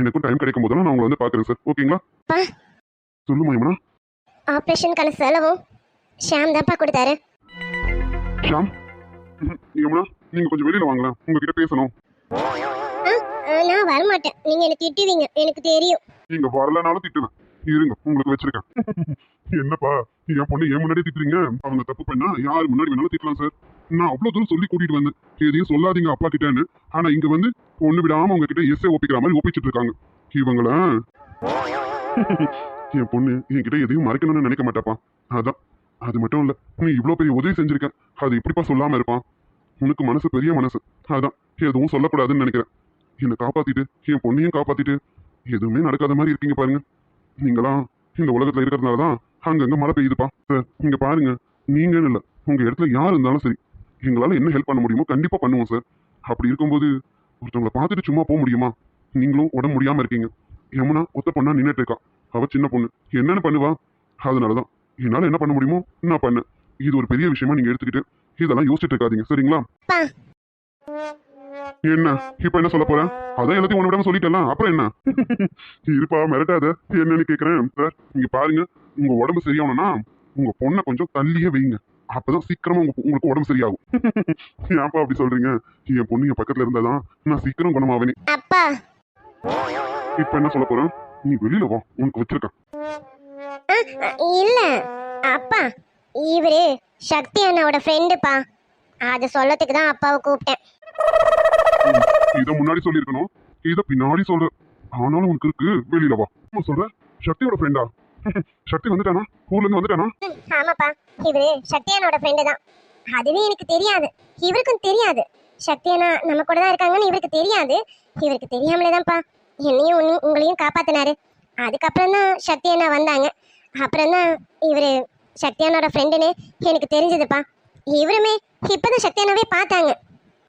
எனக்கும் டைம் கிடைக்கும் போதெல்லாம் நான் உங்களை வந்து பாக்குறேன் சார் ஓகேங்களா. சொல்லுமா யமுனா? ஆப்ரேஷனுக்கான செலவும் ஷாம் தான்ப்பா கொடுத்தாரு. ஷாம். யமுனா நீங்க கொஞ்சம் வெளியில வாங்களேன். உங்ககிட்ட பேசணும். ஆ, நான் வரமாட்டேன். நீங்க என்ன திட்டுவீங்க. எனக்கு தெரியும். நீங்க வரலனாலும் திட்டுவேன். இருங்க உங்களுக்கு வச்சிருக்கேன். என்னப்பா என் பொண்ணு ஏன் முன்னாடி திட்டுறீங்க? அவங்க தப்பு பண்ணா யார் முன்னாடி வேணாலும் திட்டலாம் சார். நான் அவ்வளவு தூரம் சொல்லி கூட்டிட்டு வந்தேன். எதையும் சொல்லாதீங்க அப்பா கிட்டன்னு. ஆனா இங்க வந்து பொண்ணு விடாம உங்ககிட்ட எஸ்ஸே ஒப்பிக்கிற மாதிரி ஒப்பிச்சிட்டு இருக்காங்க. இவங்கள? என் பொண்ணு என்கிட்ட எதையும் மறைக்கணும்னு நினைக்க மாட்டாப்பா. அதான். அது மட்டும் இல்லை நீ இவ்வளோ பெரிய உதவி செஞ்சுருக்க. அது இப்படிப்பா சொல்லாமல் இருப்பான்? உனக்கு மனசு பெரிய மனசு. அதான் எதுவும் சொல்லக்கூடாதுன்னு நினைக்கிறேன். என்னை காப்பாற்றிட்டு என் பொண்ணையும் காப்பாற்றிட்டு எதுவுமே நடக்காத மாதிரி இருக்கீங்க பாருங்க. நீங்களாம் இந்த உலகத்தில் இருக்கிறதுனால தான் அங்கங்கே மழை பெய்யுதுப்பா. சார் இங்கே பாருங்க. நீங்கன்னு இல்லை உங்கள் இடத்துல யார் இருந்தாலும் சரி எங்களால் என்ன ஹெல்ப் பண்ண முடியுமோ கண்டிப்பாக பண்ணுவோம் சார் அப்படி இருக்கும்போது ஒருத்தவங்களை பார்த்துட்டு சும்மா போக முடியுமா? நீங்களும் உடம்பு முடியாமல் இருக்கீங்க. யமுனா ஒத்த பொண்ணா நின்றுட்டு இருக்கா. அவள் சின்ன பொண்ணு. என்னன்னு பண்ணுவா? அதனாலதான். என்னால என்ன பண்ண முடியுமோ நான் பண்ணேன் இது ஒரு பெரிய விஷயமா நீங்க எடுத்துக்கிட்டு இதெல்லாம் யோசிச்சுட்டு இருக்காதீங்க சரிங்களா? என்ன? இப்ப என்ன சொல்ல போறேன் அதான் எல்லாத்தையும் உன விடாம சொல்லிட்டலாம் அப்புறம் என்ன? இருப்பா மிரட்டாத. என்னன்னு கேக்குறேன் சார் இங்க பாருங்க உங்க உடம்பு சரியாகணும்னா உங்க பொண்ணை கொஞ்சம் தள்ளியே வைங்க. அப்பதான் சீக்கிரமா உங்க உங்களுக்கு உடம்பு சரியாகும். ஏன்ப்பா அப்படி சொல்றீங்க? என் பொண்ணு என் பக்கத்துல இருந்தாதான் நான் சீக்கிரம் குணமாவேனே. இப்ப என்ன சொல்ல போறேன்? நீ வெளியில வா உனக்கு வச்சிருக்கேன். இல்ல. அப்பா இவரு சக்தி அண்ணாவோட ஃப்ரெண்டுப்பா அது சொல்லத்துக்கு தான் அப்பாவை கூப்பிட்டேன். இத முன்னாடி சொல்லியிருக்கணும். இத பின்னாடி சொல்ற. ஆனாலும் உனக்கு இருக்கு வெளியில வா. சொல்ற? சக்தியோட ஃப்ரெண்டா சக்தி வந்துட்டானா? ஊர்ல இருந்து வந்துட்டானா? ஆமாப்பா. இவரு சக்தி அண்ணாவோட ஃப்ரெண்டு தான். அதுவே எனக்கு தெரியாது. இவருக்கும் தெரியாது. சக்தி அண்ணா நம்ம கூட தான் இருக்காங்கன்னு இவருக்கு தெரியாது. இவருக்கு தெரியாமலே தான்ப்பா என்னையும் உன்னையும் உங்களையும் காப்பாத்தினாரு. அதுக்கப்புறம் தான் சக்தி அண்ணா வந்தாங்க. அப்புறம் தான் இவரு அண்ணாவோட ஃப்ரெண்டுன்னு எனக்கு தெரிஞ்சதுப்பா. இவருமே இப்பதான் அண்ணாவே பார்த்தாங்க.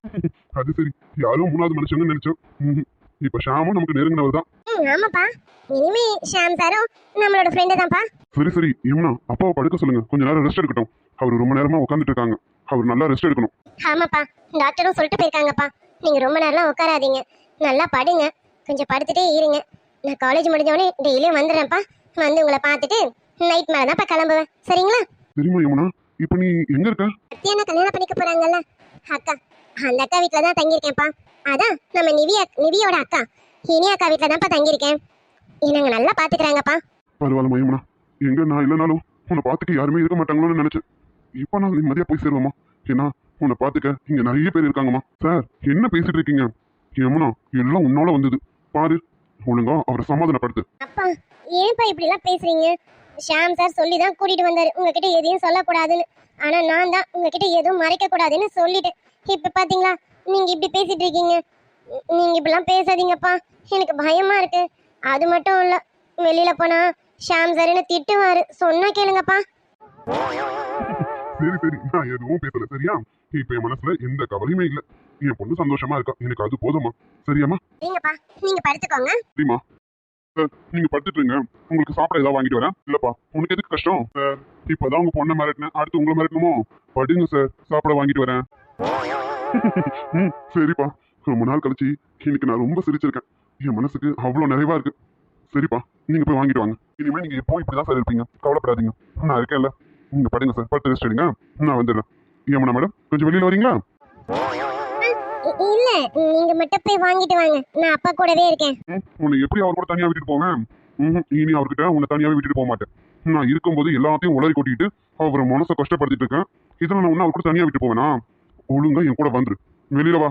அது சரி. யாரும் மூணாவது மனுஷங்க நினைச்சோம். இப்ப ஷாமும் நமக்கு நெருங்கினவர் தான் ஆமாப்பா. இனிமே ஷாம் சாரும் நம்மளோட ஃப்ரெண்டு தான்ப்பா சரி சரி. யமுனா அப்பாவை படுக்க சொல்லுங்க. கொஞ்ச நேரம் ரெஸ்ட் எடுக்கட்டும். அவர் ரொம்ப நேரமா உட்காந்துட்டு இருக்காங்க அவர் நல்லா ரெஸ்ட் எடுக்கணும். ஆமாப்பா. டாக்டரும் சொல்லிட்டு போயிருக்காங்கப்பா. நீங்க ரொம்ப நேரம்லாம் உட்காராதீங்க நல்லா படுங்க. கொஞ்சம் படுத்துட்டே இருங்க. நான் காலேஜ் முடிஞ்சவொடனே டெய்லியும் வந்துடுறேன்ப்பா. வந்து உங்களை பார்த்துட்டு நைட் மேலே தான்ப்பா கிளம்புவேன். சரிங்களா? தெரியுமா யமுனா? இப்ப நீ எங்க இருக்க? சத்யானா கல்யாணம் பண்ணிக்க போறாங்கல்ல? அக்கா அந்த அக்கா வீட்டில் தான் தங்கியிருக்கேன்ப்பா. அதான் நம்ம நிவியா நிவியோட அக்கா. இனி அக்கா வீட்டில் தான்ப்பா தங்கியிருக்கேன். என்னங்க நல்லா பார்த்துக்கிறாங்கப்பா பரவாயில்ல யமுனா. எங்க நான் இல்லைனாலும் உன்னை பார்த்துக்க யாருமே இருக்க மாட்டாங்களோன்னு நினைச்சேன். இப்போ நான் நிம்மதியா போய் சேருவேம்மா ஏன்னா உன்னை பார்த்துக்க இங்க நிறைய பேர் இருக்காங்கம்மா. சார் என்ன பேசிட்டு இருக்கீங்க? யமுனா எல்லாம் உன்னால வந்தது. பாரு ஒழுங்கா அவரை சமாதானப்படுத்து. அப்பா ஏன்ப்பா இப்படிலாம் பேசுறீங்க? ஷாம் சார் சொல்லி தான் கூட்டிட்டு வந்தாரு. உங்ககிட்ட எதையும் சொல்லக்கூடாதுன்னு. ஆனா நான் தான் உங்ககிட்ட எதுவும் மறைக்க கூடாதுன்னு சொல்லிட்டேன். இப்ப பாத்தீங்களா நீங்க இப்படி பேசிட்டு இருக்கீங்க. நீங்க இப்படிலாம் பேசாதீங்கப்பா. எனக்கு பயமா இருக்கு. அது மட்டும் இல்ல வெளியில போனா ஷாம் சார் என்ன திட்டுவாரு. சொன்னா கேளுங்கப்பா. சரி சரி. நான் எதுவும் பேசல சரியா? இப்ப என் மனசுல எந்த கவலையுமே இல்ல. என் பொண்ணு சந்தோஷமா இருக்கா? எனக்கு அது போதுமா சரியாம்மா? சரிங்கப்பா நீங்க படுத்துக்கோங்க. சரிம்மா. சார் நீங்க படுத்துட்டு இருங்க. உங்களுக்கு சாப்பிட ஏதாவது வாங்கிட்டு வரேன். இல்லப்பா உனக்கு எதுக்கு கஷ்டம்? சார் இப்பதான் உங்க பொண்ணை மிரட்டினேன். அடுத்து உங்களை மிரட்டணுமோ? படுங்க சார். சாப்பிட வாங்கிட்டு வரேன். ம் சரிப்பா. ரொம்ப நாள் கழிச்சு இன்னைக்கு நான் ரொம்ப சிரிச்சிருக்கேன். என் மனசுக்கு அவ்வளோ நிறைவா இருக்கு. சரிப்பா நீங்க போய் வாங்கிட்டு வாங்க. இனிமே நீங்க எப்போ இப்படிதான் சார் இருப்பீங்க. கவலைப்படாதீங்க. நான் இருக்கேன்ல. நீங்க படுங்க சார். படுத்து ரெஸ்ட் எடுங்க. நான் வந்துடுறேன். ஏமனா மேடம் கொஞ்சம் வெளியில வரீங்களா? இல்ல நீங்க மட்டும் போய் வாங்கிட்டு வாங்க. நான் அப்பா கூடவே இருக்கேன். உன்னை எப்படி அவர் கூட தனியா விட்டுட்டு போவேன்? இனி அவர்கிட்ட உன்னை தனியாவே விட்டுட்டு போக மாட்டேன். நான் இருக்கும்போது எல்லாத்தையும் உளறி கொட்டிட்டு அவரை மனசை கஷ்டப்படுத்திட்டு இருக்கேன். இதில் நான் உன்னை அவர் கூட தனியா விட்டு போவேனா? ஒழுங்கா என் கூட வந்துரு. வெளியில வா.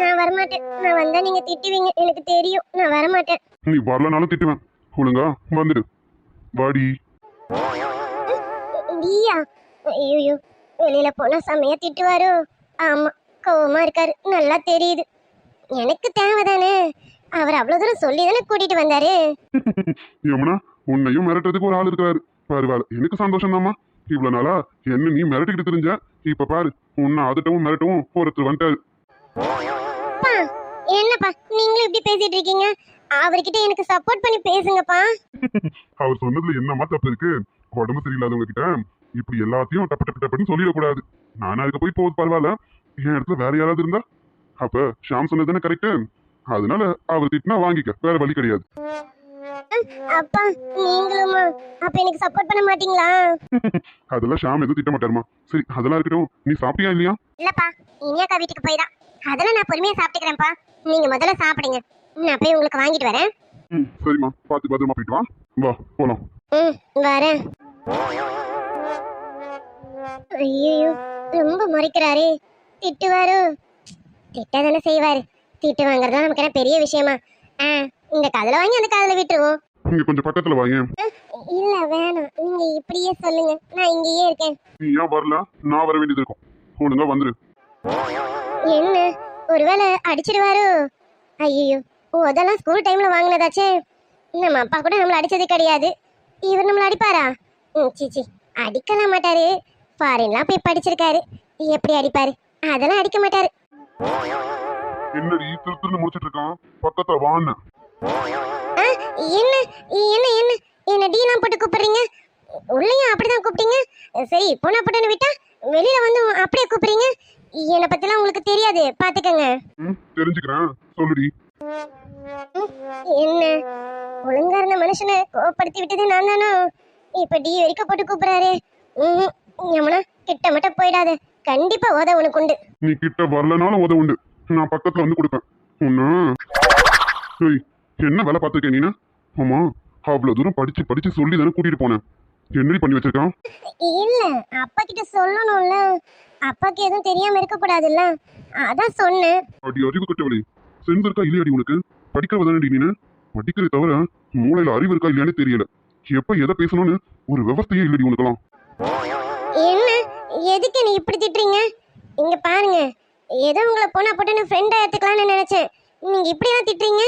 நான் வரமாட்டேன். நான் வந்தா நீங்க திட்டுவீங்க. எனக்கு தெரியும். நான் வரமாட்டேன். நீ வரலனாலும் திட்டுவேன். ஒழுங்கா வந்துடு வாடி. ஐயோ வெளியில போனா செமையா திட்டுவாரு? ஆமா. கோவமா இருக்காரு. நல்லா தெரியுது. எனக்கு தேவைதானே? அவர் அவ்வளவு தூரம் சொல்லி தானே கூட்டிட்டு வந்தாரு? யமுனா உன்னையும் மிரட்டுறதுக்கு ஒரு ஆள் இருக்கிறாரு. பரவாயில்ல எனக்கு சந்தோஷம் தாம்மா இவ்வளவு நாளா என்ன நீ மிரட்டிக்கிட்டு தெரிஞ்ச? இப்ப பாரு உன்னை அதட்டவும் மிரட்டவும் ஒருத்தர் வந்துட்டாரு. என்னப்பா நீங்களும் இப்படி பேசிட்டு இருக்கீங்க? அவர்கிட்ட எனக்கு சப்போர்ட் பண்ணி பேசுங்கப்பா. அவர் சொன்னதுல என்னமா தப்பு இருக்கு? உடம்பு சரியில்லாதவங்க கிட்ட இப்படி எல்லாத்தையும் டப்பு டப்பு டப்புன்னு சொல்லிடக்கூடாது. நானும் அதுக்கு போய் போகுது பரவாயில்ல. என் இடத்துல வேற யாராவது இருந்தா? அப்ப ஷாம் சொன்னது கரெக்டு அதனால அவர் திட்டினா வாங்கிக்க வேற வழி கிடையாது. அப்பா நீங்களுமா அப்ப எனக்கு சப்போர்ட் பண்ண மாட்டீங்களா? அதெல்லாம் ஷாம் எதுவும் திட்ட மாட்டாருமா. சரி அதெல்லாம் இருக்கட்டும். நீ சாப்பிட்டியா இல்லையா? இல்லப்பா இனியாக்கா வீட்டுக்கு போய் தான். அதெல்லாம் நான் பொறுமையா சாப்பிட்டுக்கிறேன்ப்பா. நீங்க முதல்ல சாப்பிடுங்க. நான் போய் உங்களுக்கு வாங்கிட்டு வரேன். ம். சரிம்மா பார்த்து பத்திரமா போயிட்டு வா. வா போலாம். ம் வரேன். ஐயோ ரொம்ப முறைக்கிறாரே. திட்டுவாரு திட்டதானே செய்வாரு. திட்டு வாங்குறதா நமக்கு என்ன பெரிய விஷயமா? ஆ இந்த காதுல வாங்கி அந்த காதுல விட்டுருவோம். இங்க கொஞ்சம் பக்கத்துல வாங்க இல்ல வேணாம். நீங்க இப்படியே சொல்லுங்க. நான் இங்கேயே இருக்கேன். நீ ஏன் வரல? நான் வர வேண்டியது இருக்கும். ஒழுங்கா வந்துரு. என்ன? ஒருவேளை அடிச்சிடுவாரோ. ஐயோ அதெல்லாம் ஸ்கூல் டைம்ல வாங்கினதாச்சே. நம்ம அப்பா கூட நம்மள அடிச்சது கிடையாது. இவர் நம்மள அடிப்பாரா? ம் சீச்சி அடிக்கலாம் மாட்டாரு. ஃபாரின்லாம் போய் படிச்சிருக்காரு. எப்படி அடிப்பாரு? அதெல்லாம் அடிக்க மாட்டாரு. என்னடி திரு திருன்னு முடிச்சிட்டு இருக்கான்? பக்கத்துல வான்னு. ஆ, என்ன என்ன என்ன? என்ன டீலாம் போட்டு கூப்பிடுறீங்க? உள்ளேயும் அப்படிதான் கூப்பிட்டீங்க? சரி போனா போட்டோன்னு விட்டா வெளியில வந்து அப்படியே கூப்பிடுறீங்க? என்னை பத்திலாம் உங்களுக்கு தெரியாது பாத்துக்கங்க. ம் தெரிஞ்சுக்கிறேன். சொல்லுடி. என்ன? ஒழுங்கா இருந்த மனுஷனை கோவப்படுத்தி விட்டது நான் தானோ? இப்ப டி வரைக்கும் போட்டு கூப்பிடுறாரு. ம் யமுனா கிட்ட மட்டும் போயிடாத. கண்டிப்பா உத உனக்கு உண்டு. நீ கிட்ட வரலனாலும் உதவு உண்டு. நான் பக்கத்துல வந்து கொடுப்பேன். ஒண்ணு ஏய் என்ன வேலை பார்த்துருக்கேன் நீனா? ஆமா அவ்வளவு தூரம் படிச்சு படிச்சு சொல்லி தானே கூட்டிட்டு போனேன். என்னடி பண்ணி வச்சிருக்கான்? இல்ல அப்பா கிட்ட சொல்லணும்ல. அப்பாக்கு எதுவும் தெரியாம இருக்க கூடாதுல்ல அதான் சொன்னேன். அடி அறிவு கட்டவளே. சென்ஸ் இருக்கா இல்லையாடி உனக்கு? படிக்கிறவ தானடி நீனு? படிக்கிறத தவிர மூளையில அறிவு இருக்கா இல்லையானே தெரியல. எப்ப எதை பேசணும்னு ஒரு விவசாயே இல்லடி உனக்கெல்லாம். என்ன? எதுக்கு நீ இப்படி திட்டுறீங்க? இங்க பாருங்க. ஏதோ உங்களை போனா போட்டு ஃப்ரெண்டா எடுத்துக்கலாம்னு நினைச்சேன். நீங்க இப்படிலாம் திட்டுறீங்க?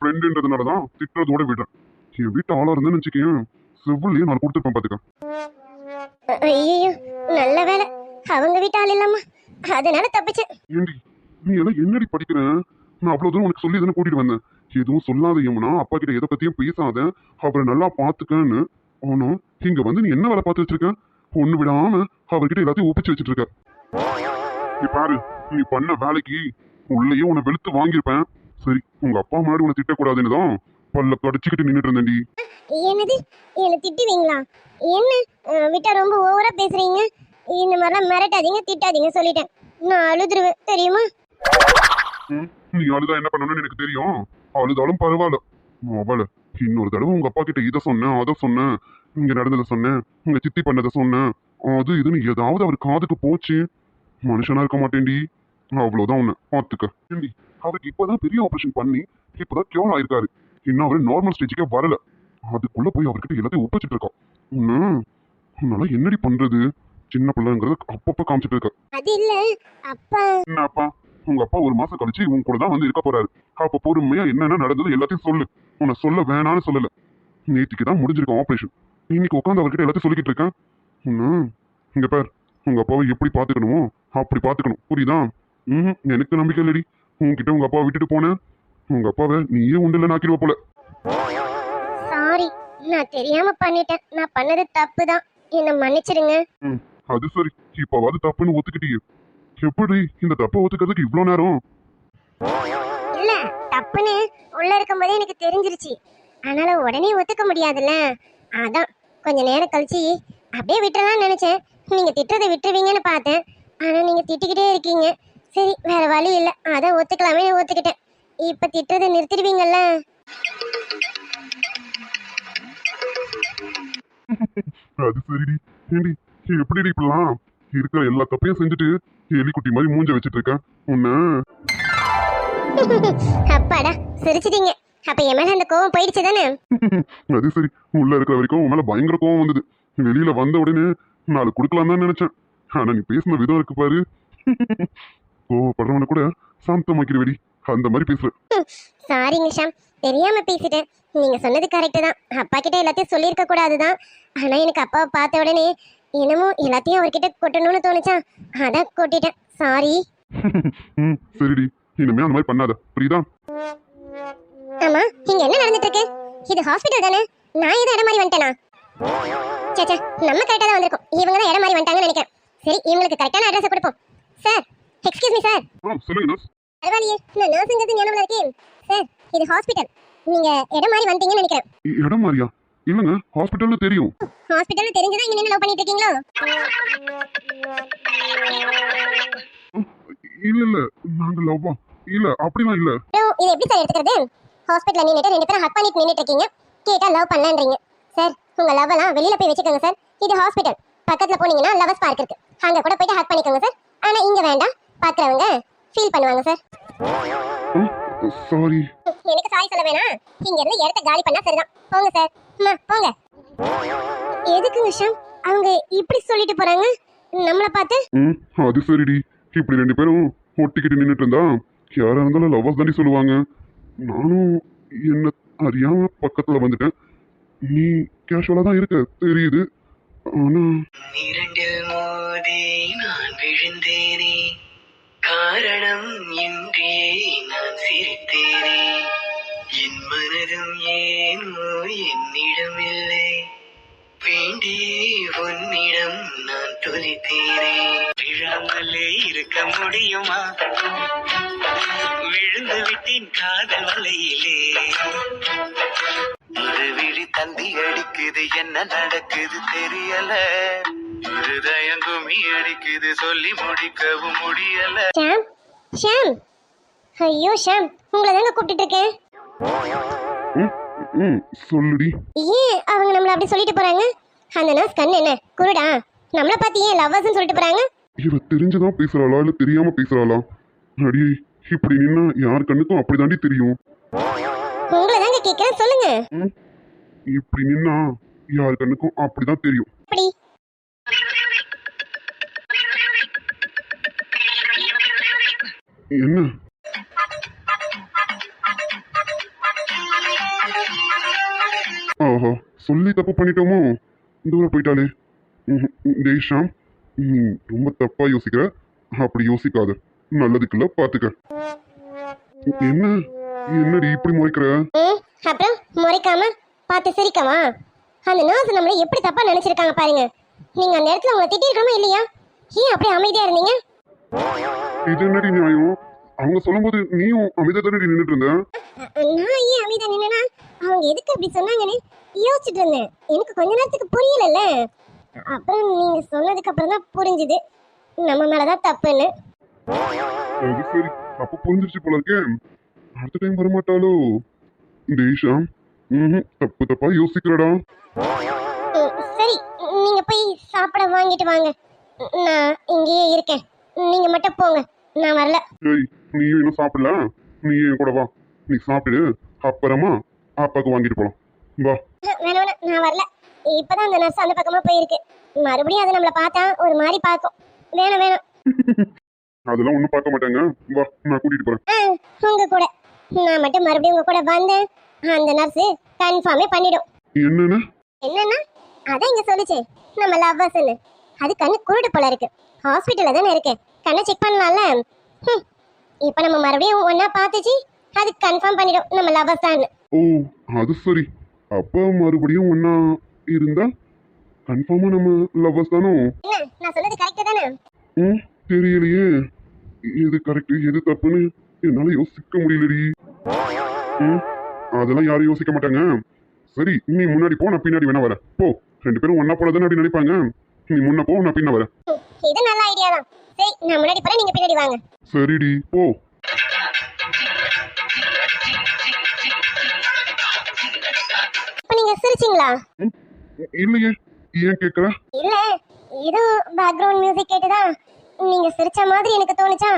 ஃப்ரெண்டுன்றதுனால தான் திட்டுறதோட விடுறேன். என் வீட்டு ஆளா இருந்தேன்னு வச்சுக்கேன் செவ்வளையும் நான் கொடுத்துருப்பேன் பாத்துக்க. ஐயோ நல்ல வேலை. அவங்க வீட்டு ஆள் இல்லாமா அதனால தப்பிச்சேன். ஏண்டி நீ எல்லாம் என்னடி படிக்கிற? நான் அவ்வளவு தூரம் உனக்கு சொல்லி தானே கூட்டிட்டு வந்தேன். எதுவும் சொல்லாத யமுனா அப்பா கிட்ட எதை பத்தியும் பேசாத. அவரை நல்லா பாத்துக்கன்னு. ஆனா இங்க வந்து நீ என்ன வேலை பார்த்து வச்சிருக்க ஒண்ணு விடாம அவர்கிட்ட எல்லாத்தையும் ஒப்பிச்சு வச்சிட்டு இருக்க நீ பாரு நீ பண்ண வேலைக்கு உள்ளேயே உன்னை வெளுத்து வாங்கியிருப்பேன். சரி உங்க அப்பா முன்னாடி உன்னை திட்டக்கூடாதுன்னு தான் பல்ல கடிச்சுக்கிட்டு நின்னுட்டு இருந்தேன்டி என்னது? என்ன திட்டுவீங்களா? என்ன? விட்டா ரொம்ப ஓவரா பேசுறீங்க? இந்த மாதிரிலாம் மிரட்டாதீங்க திட்டாதீங்க சொல்லிட்டேன். நான் அழுதுருவேன் தெரியுமா? நீ அழுதா என்ன பண்ணணும்னு எனக்கு தெரியும். அழுதாலும் பரவாயில்ல. அவள இன்னொரு தடவை உங்க அப்பா கிட்ட இதை சொன்னேன் அதை சொன்னேன். இங்க நடந்ததை சொன்னேன். உங்க சித்தி பண்ணதை சொன்னேன். அது இதுன்னு ஏதாவது அவர் காதுக்கு போச்சு. மனுஷனா இருக்க மாட்டேன்டி. அவ்வளவுதான் உன்னை. பார்த்துக்க ஏண்டி அவருக்கு இப்பதான் பெரிய ஆபரேஷன் பண்ணி இப்பதான் கியூர் ஆயிருக்காரு. இன்னும் அவர் நார்மல் ஸ்டேஜுக்கே வரல. அதுக்குள்ள போய் அவர்கிட்ட எல்லாத்தையும் ஒப்பிச்சிட்டு இருக்கா உன்ன உன்னால என்னடி பண்றது? சின்ன பிள்ளைங்கிறத அப்பப்ப காமிச்சிட்டு இருக்க. அது இல்ல அப்பா. என்ன அப்பா? உங்க அப்பா ஒரு மாசம் கழிச்சு உன் கூட தான் வந்து இருக்க போறாரு. அப்ப பொறுமையா என்னென்ன நடந்தது எல்லாத்தையும் சொல்லு. உன்னை சொல்ல வேணாம்னு சொல்லல. நேத்திக்கு தான் முடிஞ்சிருக்கும் ஆபரேஷன் இன்னைக்கு உட்காந்து அவர்கிட்ட எல்லாத்தையும் சொல்லிக்கிட்டு இருக்கேன். ம், இங்க பார் உங்க அப்பாவை எப்படி பாத்துக்கணுமோ அப்படி பாத்துக்கணும் புரியுதா? ம் எனக்கு நம்பிக்கை இல்லடி. உன்கிட்ட உங்க அப்பாவை விட்டுட்டு போனேன். உங்க அப்பாவை நீயே உண்டுல நாக்கிடுவ போல. சாரி நான் தெரியாம பண்ணிட்டேன். நான் பண்ணது தப்பு தான் என்ன மன்னிச்சிடுங்க ம், அது சரி. இப்பவாது தப்புன்னு ஒத்துக்கிட்டியே. எப்படி இந்த தப்பை ஒத்துக்கிறதுக்கு இவ்வளோ நேரம்? இல்ல தப்புன்னு உள்ள இருக்கும்போதே எனக்கு தெரிஞ்சிருச்சு. அதனால உடனே ஒத்துக்க முடியாதுல்ல. அதான் கொஞ்ச நேரம் கழிச்சு அப்படியே விட்டுறலாம்னு நினைச்சேன். நீங்க திட்டுறதை விட்டுருவீங்கன்னு பார்த்தேன். ஆனா நீங்க திட்டிக்கிட்டே இருக்கீங்க. சரி வேற வழி இல்ல. அதான் ஒத்துக்கலாமே ஒத்துக்கிட்டேன். இப்ப திட்டுறதை நிறுத்திடுவீங்கல்ல? அது சரிடி. ஏண்டி எப்படிடி இப்படிலாம்? இருக்கிற எல்லா தப்பையும் செஞ்சுட்டு எலிக்குட்டி மாதிரி மூஞ்ச வச்சிட்டு இருக்க? உன்ன? அப்பாடா சிரிச்சிட்டீங்க. அப்ப என் மேல அந்த கோவம் போயிடுச்சு தானே அது சரி. உள்ள இருக்கிற வரைக்கும் உன் மேல பயங்கர கோவம் வந்தது. வெளியில வந்த உடனே நாலு கொடுக்கலாம் தான் நினைச்சேன். ஆனா நீ பேசின விதம் இருக்கு பாரு. கோவப்படுறவன கூட சாந்தமாக்கிடுவேடி. அந்த மாதிரி பேசுற. சாரிங்க ஷாம் தெரியாம பேசிட்டேன். நீங்க சொன்னது கரெக்டு தான். அப்பா கிட்ட எல்லாத்தையும் சொல்லியிருக்க கூடாதுதான். ஆனா எனக்கு அப்பாவை பார்த்த உடனே என்னமோ எல்லாத்தையும் அவர்கிட்ட கொட்டணும்னு தோணுச்சா? அதான் கொட்டிட்டேன். சாரி ம் சரிடி. இனிமே அந்த மாதிரி பண்ணாத. புரியுதா? ஆமா இங்க என்ன நடந்துட்டு இருக்கு? இது ஹாஸ்பிட்டல் தானே? நான் எதுவும் இடம் மாதிரி வந்துட்டேனா? சேச்சா நம்ம கரெக்டா தான் வந்திருக்கோம். இவங்க தான் இடம் மாதிரி வந்துட்டாங்கன்னு நினைக்கிறேன். சரி இவங்களுக்கு கரெக்டான அட்ரஸ் கொடுப்போம். சார் எக்ஸ்கியூஸ் மீ சார் சொல்லுங்க பரவாயில்லையே நான் நர்ஸுங்கிறது ஞாபகம் இருக்கேன் சார் இது ஹாஸ்பிட்டல் நீங்க இடம் மாதிரி வந்துட்டீங்கன்னு நினைக்கிறேன். இடம் மாதிரியா இல்லைங்க ஹாஸ்பிட்டல்னு தெரியும். ஹாஸ்பிட்டல்னு தெரிஞ்சுதான் இங்க நின்று லவ் பண்ணிட்டு இருக்கீங்களோ? இல்ல இல்ல நாங்க லவ்வா இல்ல அப்படிலாம் இல்ல. இதை எப்படி சார் எடுத்துக்கிறது? ஹாஸ்பிட்டல்ல நின்னுட்டு ரெண்டு பேரும் ஹக் பண்ணிட்டு நின்னுட்டு இருக்கீங்க. கேட்டா லவ் பண்ணலன்றீங்க. சார் உங்க லவ் எல்லாம் வெளியில போய் வச்சுக்கோங்க சார் இது ஹாஸ்பிட்டல் பக்கத்துல போனீங்கன்னா லவர்ஸ் பார்க் இருக்கு. அங்க கூட போயிட்டு ஹக் பண்ணிக்கோங்க சார் ஆனா இங்க வேண்டாம். பாக்குறவங்க ஃபீல் பண்ணுவாங்க சார் சாரி எனக்கு சாரி சொல்ல வேணாம். இங்க இருந்து இடத்த காலி பண்ணா சரிதான். போங்க சார் அம்மா போங்க. எதுக்குங்க ஷாம் அவங்க இப்படி சொல்லிட்டு போறாங்க? நம்மள பார்த்து? ம் அது சரிடி. இப்படி ரெண்டு பேரும் ஒட்டிக்கிட்டு நின்றுட்டு இருந்தா யாரா இருந்தாலும் லவ்வர்ஸ் தாண்டி சொல்லுவாங்க. நானும் என்ன அறியாம பக்கத்துல வந்துட்டேன். நீ கேஷுவலா தான் இருக்க தெரியுது. ஆனா இரண்டில் மோதி நான் விழுந்தேனே. காரணம் இன்றே நான் சிரித்தேனே. என் மனதும் ஏனோ என்னிடமில்லை. வேண்டியே உன்னிடம் நான் துளித்தேனே விழாமலே இருக்க முடியுமா? விழுந்து விட்டேன் காதல் வலையிலே. ஒரு விழி தந்தி அடிக்குது என்ன நடக்குது தெரியல. இருதயம் குமி அடிக்குது சொல்லி முடிக்கவும் முடியல. ஷாம் ஷாம். ஐயோ ஷாம் உங்களை தாங்க கூப்பிட்டுட்டு இருக்கேன். ம், ம் சொல்லுடி. ஏன் அவங்க நம்மள அப்படி சொல்லிட்டு போறாங்க? அந்த நர்ஸ் கண் என்ன? குருடா நம்மள பார்த்து ஏன் லவ்வர்ஸ்னு சொல்லிட்டு போறாங்க? இவ தெரிஞ்சுதான் பேசுறாளா இல்ல தெரியாம பேசுறாளா? அடி இப்படி நின்னா யார் கண்ணுக்கும் அப்படிதாண்டி தெரியும். உங்களை தாங்க கேட்கிறேன் சொல்லுங்க. ம், இப்படி நின்னா யார் கண்ணுக்கும் அப்படிதான் தெரியும். அப்படி. என்ன? ஆஹா சொல்லி தப்பு பண்ணிட்டோமோ? தூரம் போயிட்டாலே ம்ஹும். டேய் ஷாம் நீ ரொம்ப தப்பா யோசிக்கிற. அப்படி யோசிக்காத. நல்லதுக்குள்ள பாத்துக்க. என்ன என்னடி இப்படி முறைக்கிற? அப்புறம் முறைக்காம பார்த்து சிரிக்கவா? அந்த நர்ஸ் நம்மள எப்படி தப்பா நினைச்சிருக்காங்க பாருங்க. நீங்க அந்த இடத்துல உங்களை திட்டிருக்கணுமா இல்லையா? ஏன் அப்படியே அமைதியா இருந்தீங்க? இது என்னடி நியாயம்? அவங்க சொல்லும்போது நீயும் அமைதியா தானே நின்றுட்டு இருந்த? நான் ஏன் அமைதியா நின்னா அவங்க எதுக்கு அப்படி சொன்னாங்கன்னு யோசிச்சுட்டு இருந்தேன். எனக்கு கொஞ்ச நேரத்துக்கு புரியலல்ல. அப்புறம் நீங்க சொன்னதுக்கு அப்புறம் தான் புரிஞ்சுது. நம்ம மேலதான் தப்புன்னு. அது சரி. அப்ப புரிஞ்சிருச்சு போல இருக்கே. அடுத்த டைம் வரமாட்டாளோ? ஷாம் ம்ஹும். தப்பு தப்பா யோசிக்கிறடா. சரி. நீங்க போய் சாப்பிட வாங்கிட்டு வாங்க. நான் இங்கேயே இருக்கேன். நீங்க மட்டும் போங்க. நான் வரல. ஏய் நீயும் இன்னும் சாப்பிடல? நீ என் கூட வா. நீ சாப்பிடு. அப்புறமா அப்பாக்கு வாங்கிட்டு போலாம். வா. வேணாம். நான் வரல. இப்பதான் அந்த நர்ஸ் அந்த பக்கமா போயிருக்கு. மறுபடியும் அது நம்மள பார்த்தா ஒரு மாதிரி பார்க்கும். வேணாம் வேணாம். அதெல்லாம் ஒன்றும் பார்க்க மாட்டாங்க. வா நான் கூட்டிட்டு போறேன். உங்க கூட. நான் மட்டும் மறுபடியும் உங்க கூட வந்தேன். அந்த நர்ஸ் கன்ஃபார்மே பண்ணிடும். என்னன்னு? என்னன்னா அதான் இங்க சொல்லுச்சு. நம்ம லவ்வர்ஸ்னு அது கண்ணு குருடு போல இருக்கு. ஹாஸ்பிட்டல்ல தானே இருக்கு. கண்ணை செக் பண்ணலாம்ல? ஹம். இப்போ நம்ம மறுபடியும் ஒண்ணா பார்த்துச்சு அது கன்ஃபார்ம் பண்ணிடும் நம்ம லவ்வர்ஸ் தான் ஓ அது சரி. அப்ப மறுபடியும் ஒன்னா இருந்தா கன்ஃபார்மா நம்ம லவ்வர்ஸ் தானோ? என்ன? நான் சொன்னது கரெக்ட் தானே? ம். தெரியலையே. எது கரெக்ட் எது தப்புன்னு என்னால யோசிக்க முடியலடி. அதெல்லாம் யாரும் யோசிக்க மாட்டாங்க. சரி நீ முன்னாடி போ நான் பின்னாடி வேணா வரேன். போ ரெண்டு பேரும் ஒன்னா போல அப்படி நினைப்பாங்க? நீ முன்ன போ நான் பின்ன வரேன். ஹம், இது நல்ல ஐடியா தான். சரி நான் முன்னாடி போறேன் நீங்க பின்னாடி வாங்க. சரிடி போ. நீங்க சிரிச்சிங்களா? இல்லையே. ஏன் கேக்குற? இல்ல ஏதோ பேக்ரவுண்ட் மியூசிக் கேட்டுதான் நீங்க சிரிச்ச மாதிரி எனக்கு தோணுச்சா?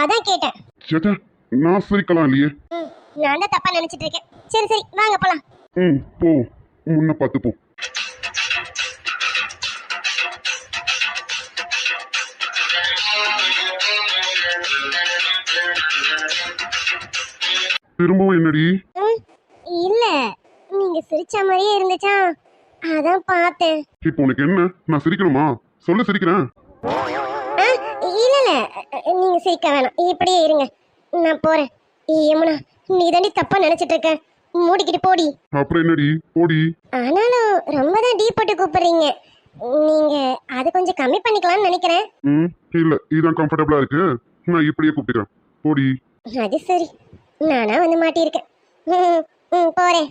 அதான் கேட்டேன். சேட்டா நான் சிரிக்கலாம் இல்லையே? நான் தான் தப்பா நினைச்சிட்டு இருக்கேன். சரி சரி வாங்க போலாம். ம் போ. முன்ன பார்த்து போ. திரும்பவும் என்னடி? இல்ல. நீங்க சிரிச்ச மாதிரியே இருந்துச்சா? அதான் பார்த்தேன். இப்போ உனக்கு என்ன? நான் சிரிக்கணுமா? சொல்லு சிரிக்கிறேன். நீங்க சிரிக்க வேணாம். இப்படியே இருங்க. நான் போறேன். யமுனா நீ தாண்டி தப்பா நினைச்சிட்டு இருக்க. மூடிக்கிட்டு போடி. அப்புறம் என்னடி? போடி. ஆனாலும் ரொம்ப தான் டீப் போட்டு கூப்பிடுறீங்க. நீங்க அது கொஞ்சம் கம்மி பண்ணிக்கலாம்னு நினைக்கிறேன். ம் இல்ல இதுதான் கம்ஃபர்டபுளா இருக்கு. நான் இப்படியே கூப்பிட்டுக்கிறேன். போடி. அது சரி. நானா வந்து மாட்டியிருக்கேன். ம், ம், போறேன்.